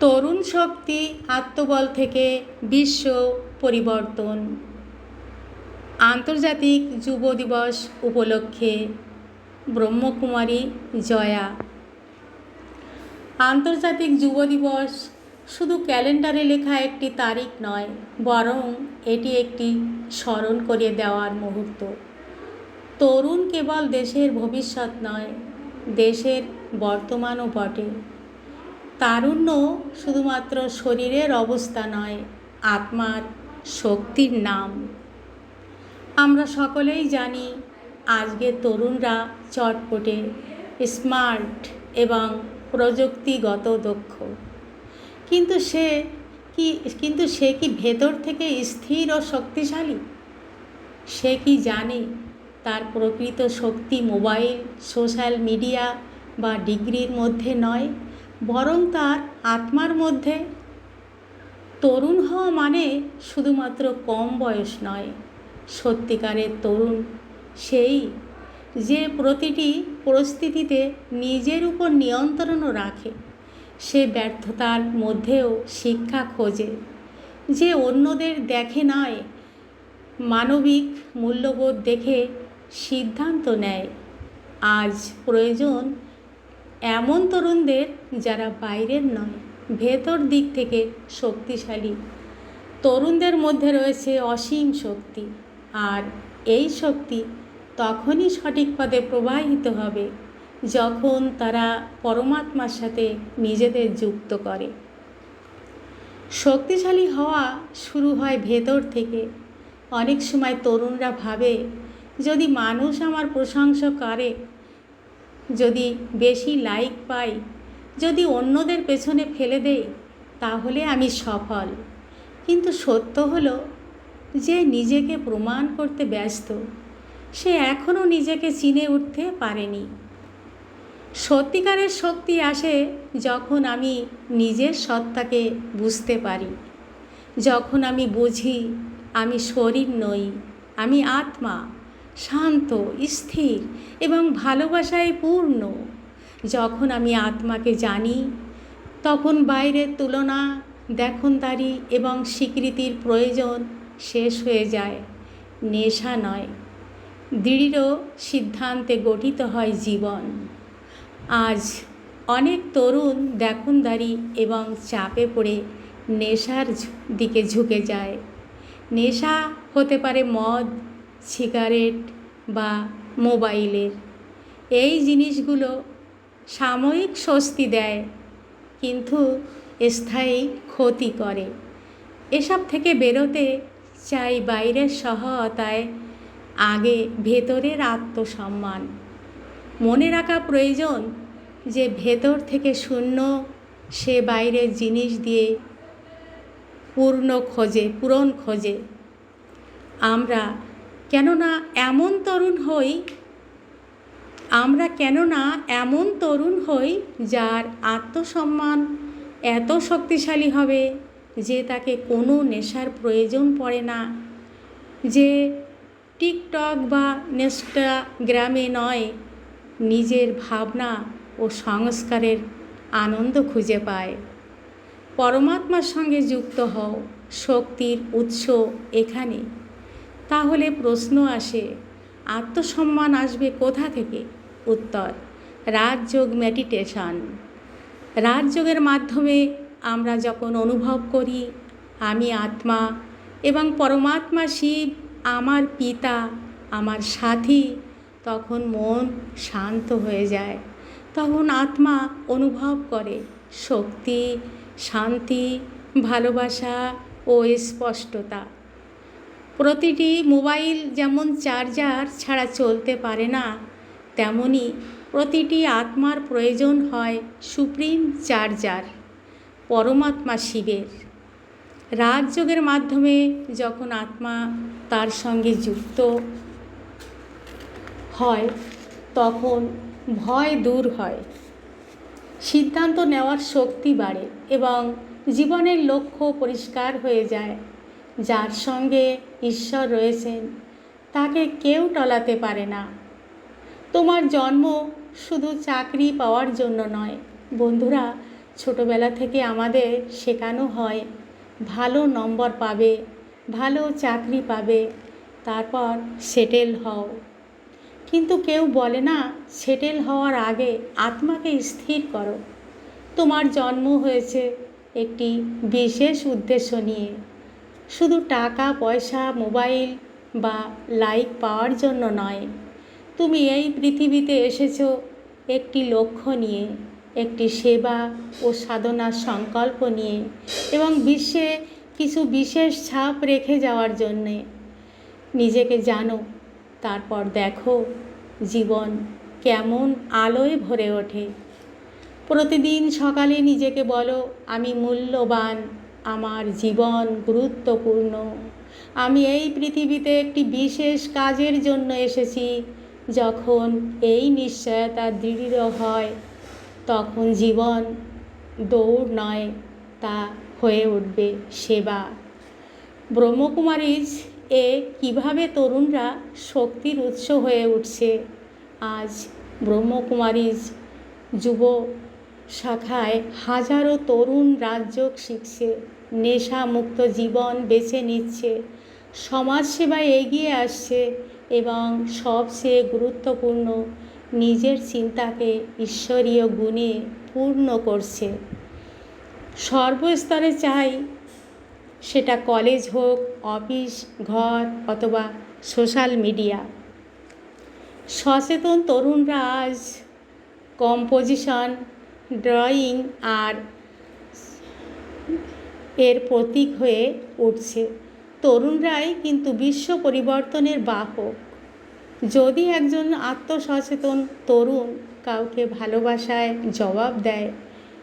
তরুণ শক্তি আত্মবল থেকে বিশ্ব পরিবর্তন। আন্তর্জাতিক যুব দিবস উপলক্ষে ব্রহ্মকুমারী জয়া। আন্তর্জাতিক যুব দিবস শুধু ক্যালেন্ডারে লেখা একটি তারিখ নয়, বরং এটি একটি স্মরণ করিয়ে দেওয়ার মুহূর্ত। তরুণ কেবল দেশের ভবিষ্যৎ নয়, দেশের বর্তমানও বটে। তারুণ্য শুধুমাত্র শরীরের অবস্থা নয়, আত্মার শক্তির নাম। আমরা সকলেই জানি আজকের তরুণরা চটপটে স্মার্ট এবং প্রযুক্তিগত দক্ষ। কিন্তু সে কি, কিন্তু সে কি ভেতর থেকে স্থির ও শক্তিশালী? সে কি জানে তার প্রকৃত শক্তি মোবাইল, সোশ্যাল মিডিয়া বা ডিগ্রির মধ্যে নয়? বরং তার আত্মার মধ্যে। তরুণ হওয়া মানে শুধুমাত্র কম বয়স নয়। সত্যিকারের তরুণ সেই যে প্রতিটি পরিস্থিতিতে নিজের উপর নিয়ন্ত্রণও রাখে। সে ব্যর্থতার মধ্যেও শিক্ষা খোঁজে। যে অন্যদের দেখে নয়, মানবিক মূল্যবোধ দেখে সিদ্ধান্ত নেয়। আজ প্রয়োজন এমন তরুণদের যারা বাইরের নয়, ভেতর দিক থেকে শক্তিশালী। তরুণদের মধ্যে রয়েছে অসীম শক্তি, আর এই শক্তি তখনই সঠিক পদে প্রবাহিত হবে যখন তারা পরমাত্মার সাথে নিজেদের যুক্ত করে। শক্তিশালী হওয়া শুরু হয় ভেতর থেকে। অনেক সময় তরুণরা ভাবে, যদি মানুষ আমার প্রশংসা করে যদি বেশি লাইক পাই, যদি অন্যদের পেছনে ফেলে দেই, তাহলে আমি সফল। কিন্তু সত্য হলো যে নিজেকে প্রমাণ করতে ব্যস্ত, সে এখনও নিজেকে চিনে উঠতে পারেনি। সত্যিকারের শক্তি আসে যখন আমি নিজের সত্তাকে বুঝতে পারি, যখন আমি বুঝি আমি শরীর নই, আমি আত্মা। শান্ত, স্থির এবং ভালোবাসায় পূর্ণ। যখন আমি আত্মাকে জানি, তখন বাইরের তুলনা, দেখনদারি এবং স্বীকৃতির প্রয়োজন শেষ হয়ে যায়, নেশা নয়। দৃঢ় সিদ্ধান্তে গঠিত হয় জীবন। আজ অনেক তরুণ দেখনদারি এবং চাপে পড়ে নেশার দিকে ঝুঁকে যায়। নেশা হতে পারে মদ সিগারেট বা মোবাইলের এই জিনিসগুলো সাময়িক স্বস্তি দেয়, কিন্তু স্থায়ী ক্ষতি করে। এসব থেকে বেরোতে চাই বাইরের সহায়তায়, আগে ভেতরের আত্মসম্মান। মনে রাখা প্রয়োজন যে ভেতর থেকে শূন্য সে বাইরের জিনিস দিয়ে পূর্ণ খোঁজে, পূরণ খোঁজে। আমরা কেননা এমন তরুণ হই, আমরা কেননা এমন তরুণ হই যার আত্মসম্মান এত শক্তিশালী হবে যে তাকে কোনো নেশার প্রয়োজন পড়ে না। যে টিকটক বা নেস্টাগ্রামে নয়, নিজের ভাবনা ও সংস্কারের আনন্দ খুঁজে পায়। পরমাত্মার সঙ্গে যুক্ত হও, শক্তির উৎস এখানে। তাহলে প্রশ্ন আসে, আত্মসম্মান আসবে কোথা থেকে? উত্তর, রাজযোগ মেডিটেশন রাজযোগের মাধ্যমে আমরা যখন অনুভব করি, আমি আত্মা এবং পরমাত্মা শিব, আমার পিতা, আমার সাথী, তখন মন শান্ত হয়ে যায়। তখন আত্মা অনুভব করে, শক্তি, শান্তি, ভালোবাসা ও স্পষ্টতা। প্রতিটি মোবাইল যেমন চার্জার ছাড়া চলতে পারে না, তেমনি প্রতিটি আত্মার প্রয়োজন হয় সুপ্রিম চার্জার, পরমাত্মা শিবের। রাজযোগের মাধ্যমে যখন আত্মা তার সঙ্গে যুক্ত হয়, তখন ভয় দূর হয়। সিদ্ধান্ত নেওয়ার শক্তি বাড়ে এবং জীবনের লক্ষ্য পরিষ্কার হয়ে যায়। যার সঙ্গে ঈশ্বর রয়েছেন, তাকে কেউ টলাতে পারে না। তোমার জন্ম শুধু চাকরি পাওয়ার জন্য নয়, বন্ধুরা, ছোটোবেলা থেকে আমাদের শেখানো হয়, ভালো নম্বর পাবে, ভালো চাকরি পাবে, তারপর সেটেল হও। কিন্তু কেউ বলে না সেটেল হওয়ার আগে আত্মাকে স্থির করো। তোমার জন্ম হয়েছে একটি বিশেষ উদ্দেশ্য নিয়ে। শুধু টাকা, পয়সা, মোবাইল বা লাইক পাওয়ার জন্য নয়। তুমি এই পৃথিবীতে এসেছ একটি লক্ষ্য নিয়ে, একটি সেবা ও সাধনার সংকল্প নিয়ে এবং বিশ্বে কিছু বিশেষ ছাপ রেখে যাওয়ার জন্যে। নিজেকে জানো, তারপর দেখো জীবন কেমন আলোয় ভরে ওঠে। প্রতিদিন সকালে নিজেকে বলো, আমি মূল্যবান। আমার জীবন গুরুত্বপূর্ণ। আমি এই পৃথিবীতে একটি বিশেষ কাজের জন্য এসেছি। যখন এই নিশ্চয়তা দৃঢ় হয়, তখন জীবন দৌড় নয়, তা হয়ে উঠবে সেবা। ব্রহ্মকুমারীজ এ কীভাবে তরুণরা শক্তির উৎস হয়ে উঠছে, আজ ব্রহ্মকুমারীজ যুব শাখায় হাজারো তরুণ রাজযোগ শিখছে, নেশামুক্ত জীবন বেছে নিচ্ছে, সমাজসেবায় এগিয়ে আসছে এবং সবচেয়ে গুরুত্বপূর্ণ নিজের চিন্তাকে ঈশ্বরীয় গুণে পূর্ণ করছে। সর্বস্তরে চাই সেটা কলেজ হোক, অফিস, ঘর অথবা সোশ্যাল মিডিয়া। সচেতন তরুণরা আজ কম্পোজিশন ড্রয়িং আর এর প্রতীক হয়ে উঠছে। তরুণরাই কিন্তু বিশ্ব পরিবর্তনের বাহক। যদি একজন আত্মসচেতন তরুণ কাউকে ভালোবাসায় জবাব দেয়,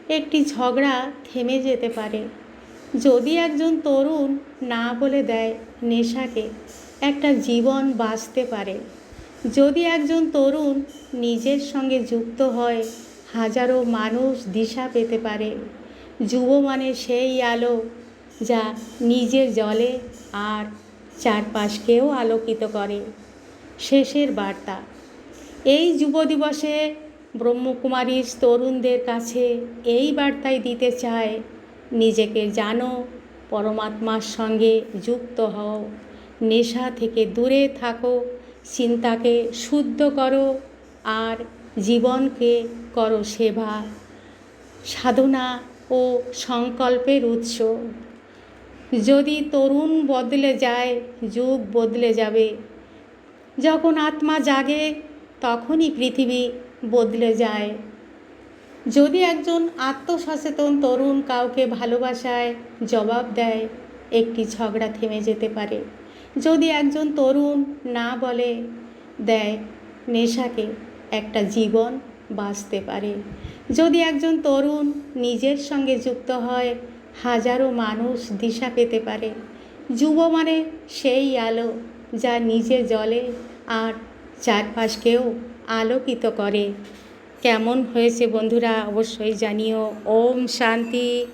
একটি ঝগড়া থেমে যেতে পারে। যদি একজন তরুণ না বলে দেয় নেশাকে, একটা জীবন বাঁচতে পারে। যদি একজন তরুণ নিজের সঙ্গে যুক্ত হয় হাজারো মানুষ দিশা পেতে পারে। যুব মানে সেই আলো যা নিজের জলে আর চারপাশকেও আলোকিত করে। শেষের বার্তা, এই যুব দিবসে ব্রহ্মকুমারীর তরুণদের কাছে এই বার্তাই দিতে চায়, নিজেকে জানো, পরমাত্মার সঙ্গে যুক্ত হও, নেশা থেকে দূরে থাকো, চিন্তাকে শুদ্ধ করো, আর জীবনকে করো সেবা, সাধনা ও সংকল্পের উৎস। যদি তরুণ বদলে যায়, যুগ বদলে যাবে। যখন আত্মা জাগে, তখনই পৃথিবী বদলে যায়। যদি একজন আত্মসচেতন তরুণ কাউকে ভালোবাসায়, জবাব দেয়, একটি ঝগড়া থেমে যেতে পারে। যদি একজন তরুণ না বলে, দেয় নেশাকে একটা জীবন বাঁচতে পারে। যদি একজন তরুণ নিজের সঙ্গে যুক্ত হয়, হাজারো মানুষ দিশা পেতে পারে। যুব মানে সেই আলো যা নিজে জলে আর চারপাশকেও আলোকিত করে। কেমন হয়েছে বন্ধুরা, অবশ্যই জানিও। ওম শান্তি।